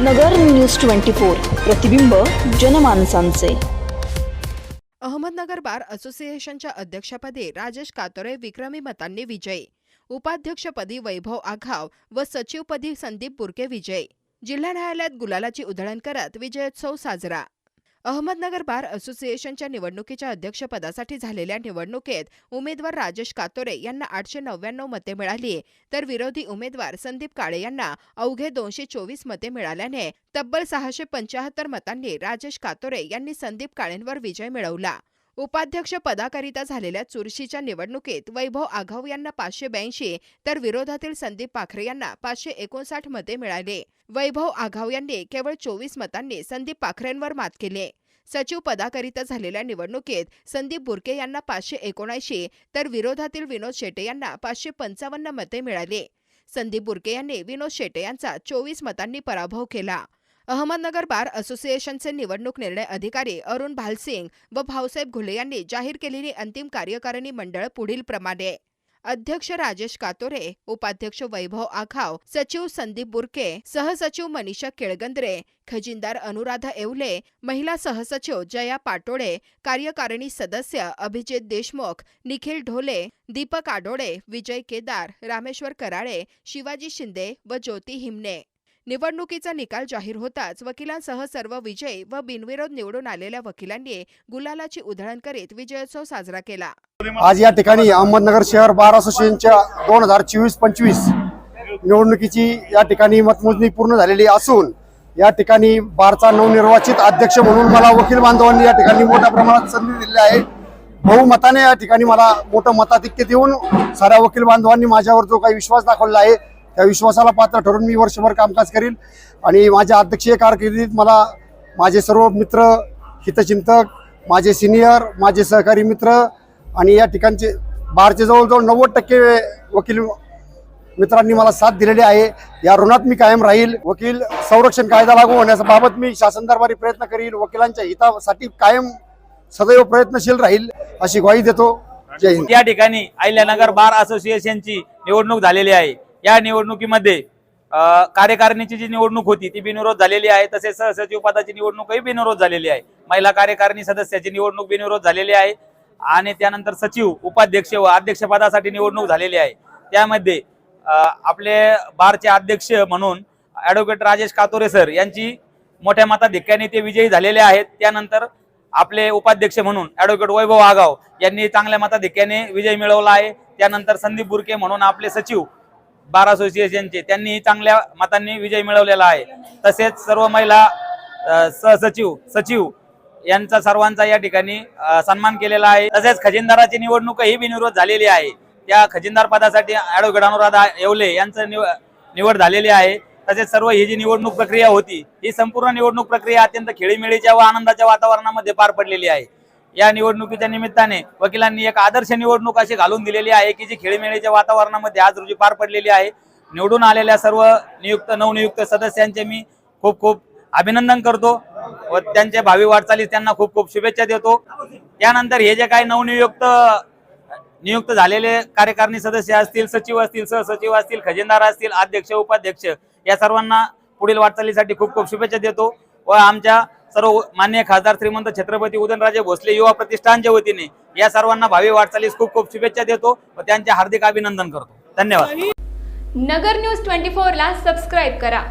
नगर news twenty four प्रतिबिंब जनमानसांचे. अहमदनगर बार असोसिएशनच्या अध्यक्षपदी राजेश कातोरे विक्रमी मतांनी विजयी. उपाध्यक्षपदी वैभव आघाव व सचिवपदी संदीप बुरके विजयी. जिल्हा न्यायालयात गुलालाची उधळण करत विजयोत्सव साजरा. अहमदनगर बार असोसिएशनच्या निवडणुकीच्या अध्यक्षपदासाठी झालेल्या निवडणुकीत उमेदवार राजेश कातोरे यांना आठशे नव्याण्णव मते मिळाली. तर विरोधी उमेदवार संदीप काळे यांना अवघे दोनशे चोवीस मते मिळाल्याने तब्बल सहाशे पंचाहत्तर मतांनी राजेश कातोरे यांनी संदीप काळेंवर विजय मिळवला. उपाध्यक्ष पदाकरिता झालेल्या चुरशीच्या निवडणुकीत वैभव आघाव यांना पाचशे ब्याऐंशी तर विरोधातील संदीप पाखरे यांना पाचशे एकोणसाठ मते मिळाले. वैभव आघाव यांनी केवळ चोवीस मतांनी संदीप पाखरेंवर मात केली. सचिव पदाकरिता झालेल्या निवडणुकीत संदीप बुरके यांना पाचशे एकोणऐंशी तर विरोधातील विनोद शेटे यांना पाचशे पंचावन्न मते मिळाली. संदीप बुरके यांनी विनोद शेटे यांचा चोवीस मतांनी पराभव केला. अहमदनगर बार असोसिएशनचे निवडणूक निर्णय अधिकारी अरुण भालसिंग व भाऊसाहेब घुले यांनी जाहीर केलेली अंतिम कार्यकारिणी मंडळ पुढील प्रमाणे अध्यक्ष राजेश कातोरे उपाध्यक्ष वैभव आघाव सचिव संदीप बुरके सहसचिव मनीषा केळगंद्रे खजिनदार अनुराधा येवले महिला सहसचिव जया पाटोळे कार्यकारिणी सदस्य अभिजित देशमुख निखिल ढोले दीपक आडोळे विजय केदार रामेश्वर कराळे शिवाजी शिंदे व ज्योती हिमने. निवडणुकीचा निकाल जाहीर होताच वकिलांसह सर्व विजयी व बिनविरोध निवडून आलेल्या वकिलांनी गुलालाची उधळण करीत विजयोत्सव साजरा केला. आज या ठिकाणी अहमदनगर शहर बार असोसिएशनच्या दोन हजार चोवीस पंचवीस निवडणुकीची या ठिकाणी मतमोजणी पूर्ण झालेली असून या ठिकाणी बारचा नवनिर्वाचित अध्यक्ष म्हणून मला वकील बांधवांनी या ठिकाणी मोठ्या प्रमाणात संधी दिली आहे. बहुमताने या ठिकाणी मला मोठं मताधिक्य देऊन साऱ्या वकील बांधवांनी माझ्यावर जो काही विश्वास दाखवला आहे त्या विश्वासाला पात्र ठरून मी वर्षभर कामकाज करील आणि माझ्या अध्यक्षीय कारकिर्दीत मला माझे सर्व मित्र हितचिंतक माझे सिनियर माझे सहकारी मित्र आणि या ठिकाणचे बारचे जवळजवळ नव्वद टक्के वकील मित्रांनी मला साथ दिलेली आहे. या ऋणात मी कायम राहील. वकील संरक्षण कायदा लागू होण्याबाबत मी शासन दरबारी प्रयत्न करील. वकिलांच्या हितासाठी कायम सदैव प्रयत्नशील राहील अशी ग्वाही देतो. जय हिंद. या ठिकाणी अहिल्यानगर बार असोसिएशनची निवडणूक झालेली आहे. या निवडणुकीमध्ये कार्यकारिणीची जी निवडणूक होती ती बिनविरोध झालेली आहे. तसेच सहसचिव पदाची निवडणूकही बिनविरोध झालेली आहे. महिला कार्यकारिणी सदस्याची निवडणूक बिनविरोध झालेली आहे. आणि त्यानंतर सचिव उपाध्यक्ष व अध्यक्षपदासाठी निवडणूक झालेली आहे. त्यामध्ये आपले बारचे अध्यक्ष म्हणून ॲडव्होकेट राजेश कातोरे सर यांची मोठ्या मताधिक्याने ते विजयी झालेले आहेत. त्यानंतर आपले उपाध्यक्ष म्हणून ॲडव्होकेट वैभव आगाव यांनी चांगल्या मताधिक्याने विजय मिळवला आहे. त्यानंतर संदीप बुरके म्हणून आपले सचिव बार असोसिएशनचे त्यांनी चांगल्या मतांनी विजय मिळवलेला आहे. तसेच सर्व महिला सहसचिव सचिव यांचा सर्वांचा या ठिकाणी सन्मान केलेला आहे. तसेच खजिनदाराची निवडणूक ही बिनविरोध झालेली आहे. त्या खजिनदार पदासाठी ॲडव्होकेट अनुराधा येवले यांचं निव निवड झालेली आहे. तसेच सर्व ही जी निवडणूक प्रक्रिया होती ही संपूर्ण निवडणूक प्रक्रिया अत्यंत खेळीमेळीच्या व आनंदाच्या वातावरणामध्ये पार पडलेली आहे. या निवडणुकीच्या निमित्ताने वकिलांनी एक आदर्श निवडणूक अशी घालून दिलेली आहे की जी खेळीमेळीच्या वातावरणामध्ये आज रोजी पार पडलेली आहे. निवडून आलेल्या सर्व नियुक्त नवनियुक्त सदस्यांचे मी खूप खूप अभिनंदन करतो व त्यांच्या भावी वाटचालीस त्यांना खूप खूप शुभेच्छा देतो. त्यानंतर हे जे काही नवनियुक्त नियुक्त झालेले कार्यकारिणी सदस्य असतील सचिव असतील सहसचिव असतील खजिनदार असतील अध्यक्ष उपाध्यक्ष या सर्वांना पुढील वाटचालीसाठी खूप खूप शुभेच्छा देतो. व आमच्या सर्व मान्य खासदार श्रीमंत छत्रपती उदयनराजे भोसले युवा प्रतिष्ठानच्या वतीने या सर्वांना भावी वाटचालीस खूप खूप शुभेच्छा देतो व त्यांचे हार्दिक अभिनंदन करतो. धन्यवाद. नगर न्यूज ट्वेंटी फोरला सबस्क्राईब करा.